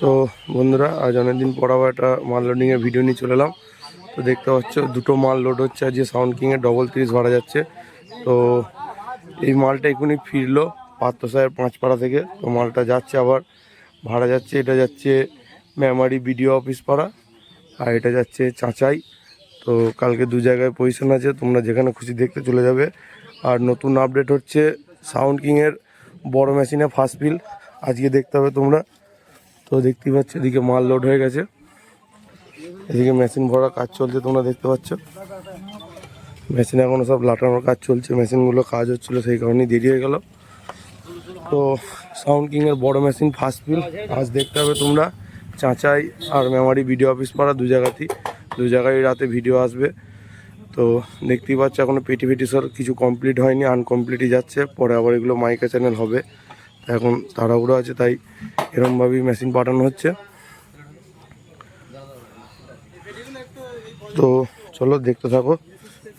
তো বন্ধুরা, আজ অনেকদিন পর আবার একটা মাল লোডিংয়ের ভিডিও নিয়ে চলে এলাম। তো দেখতে পাচ্ছ, দুটো মাল লোড হচ্ছে। আজকে সাউন্ড কিংয়ের ডবল তিরিশ ভাড়া যাচ্ছে। তো এই মালটা এখুনি ফিরলো পাত্র সাহেব পাঁচপাড়া থেকে। তো মালটা যাচ্ছে আবার, ভাড়া যাচ্ছে। এটা যাচ্ছে মেমারি বিডিও অফিস পাড়া আর এটা যাচ্ছে চাঁচাই। তো কালকে দু জায়গায় পজিশন আছে, তোমরা যেখানে খুশি দেখতে চলে যাবে। আর নতুন আপডেট হচ্ছে সাউন্ড কিংয়ের বড় মেশিনে ফার্স্ট বিল আজকে দেখতে হবে তোমরা। তো দেখতেই পাচ্ছ, এদিকে মাল লোড হয়ে গেছে। এদিকে মেশিন ভরা কাজ চলছে, তোমরা দেখতে পাচ্ছ। মেশিন এখনও সব লাটানোর কাজ চলছে মেশিনগুলো কাজ হচ্ছিল, সেই কারণেই দেরি হয়ে গেল। তো সাউন্ড কিংয়ের বড় মেশিন ফার্স্ট ফিল আজ দেখতে হবে তোমরা। চাঁচাই আর মেমারি ভিডিও অফিস পাড়া দু জায়গাতেই, দু জায়গায় রাতে ভিডিও আসবে। তো দেখতেই পাচ্ছ এখনও পেটি পেটি সর কিছু কমপ্লিট হয়নি আনকমপ্লিটই যাচ্ছে। পরে আবার এগুলো মাইকা চ্যানেল হবে। এখন তাড়াহুড়ো আছে, তাই এরমভাবেই মেশিন পাঠানো হচ্ছে। তো চলো দেখতে থাকো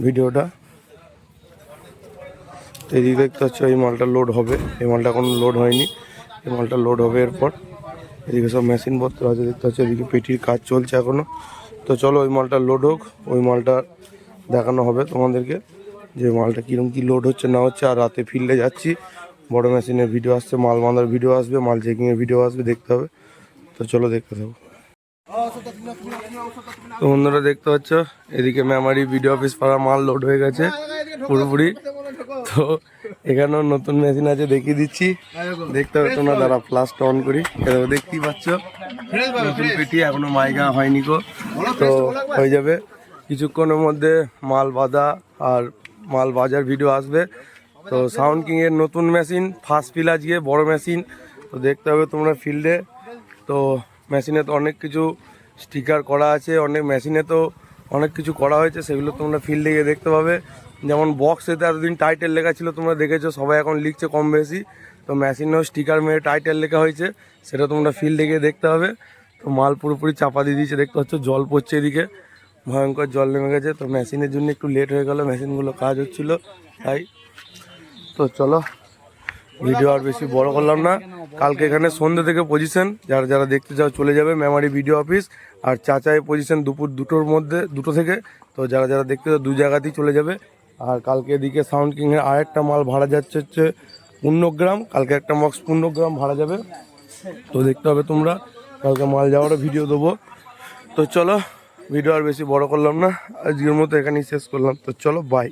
ভিডিওটা। তো এদিকে দেখতে পাচ্ছ, এই মালটা লোড হবে। এই মালটা এখন লোড হয়নি। এই মালটা লোড হবে এরপর। এদিকে সব মেশিন পত্র আছে, দেখতে পাচ্ছ, এদিকে পেটির কাজ চলছে এখনও তো চলো ওই মালটা লোড হোক, ওই মালটা দেখানো হবে তোমাদেরকে যে মালটা কীরকম কী লোড হচ্ছে না হচ্ছে। আর রাতে ফিল্ডে যাচ্ছি বড় মেশিনের ভিডিও আসছে, মাল বাঁধার ভিডিও আসবে, মাল চেকিংয়ের ভিডিও আসবে, দেখতে হবে। তো চলো দেখতে থাকো। তো বন্ধুরা দেখতে পাচ্ছ, এদিকে মেমারি ভিডিও অফিস পাড়া মাল লোড হয়ে গেছে, পুরোপুরি। তো এখানেও নতুন মেশিন আছে, দেখিয়ে দিচ্ছি। দেখতে হবে তোমরা, দাঁড়া ফ্লাশটা অন করি। দেখতেই পাচ্ছ, নতুন পেটি এখনও মাইকা হয়নি গো। তো হয়ে যাবে। কিছুক্ষণের মধ্যে মাল বাঁধা আর মাল বাজার ভিডিও আসবে। তো সাউন্ড কিং এর নতুন মেশিন ফার্স্ট ফিল আজকে, বড় মেশিন তো দেখতে হবে তোমরা ফিল্ডে তো মেশিনে তো অনেক কিছু স্টিকার করা আছে, অনেক মেশিনে তো অনেক কিছু করা হয়েছে, সেগুলো তোমরা ফিল্ডে গিয়ে দেখতে পাবে। যেমন বক্সেতে এতদিন টাইটেল লেখা ছিল, তোমরা দেখেছ, সবাই এখন লিখছে কম বেশি। তো মেশিনেও স্টিকার মেরে টাইটেল লেখা হয়েছে, সেটা তোমরা ফিল্ডে গিয়ে দেখতে হবে তো মাল পুরোপুরি চাপা দিয়ে দিয়েছে, দেখতে পাচ্ছ, জল পড়ছে এদিকে। ভয়ঙ্কর জল নেমে গেছে। তো মেশিনের জন্য একটু লেট হয়ে গেল মেশিনগুলো কাজ হচ্ছিল, তাই তো চলো ভিডিও আর বেশি বড় করলাম না। কালকে এখানে সন্ধ্যে থেকে পজিশন যারা যারা দেখতে চাও চলে যাবে মেমারি ভিডিও অফিস আর চাচাই পজিশন দুপুর দুটোর মধ্যে, দুটো থেকে। তো যারা যারা দেখতে চাও দু জায়গাতেই চলে যাবে। আর কালকে এদিকে সাউন্ড কিংয়ের আরেকটা মাল ভাড়া যাচ্ছে হচ্ছে পূর্ণগ্রাম। কালকে একটা বক্স পূর্ণগ্রাম ভাড়া যাবে। তো দেখতে হবে তোমরা। কালকে মাল যাওয়ারও ভিডিও দেবো। তো চলো ভিডিও আর বেশি বড় করলাম না। আজকের মতো এখানেই শেষ করলাম। তো চলো বাই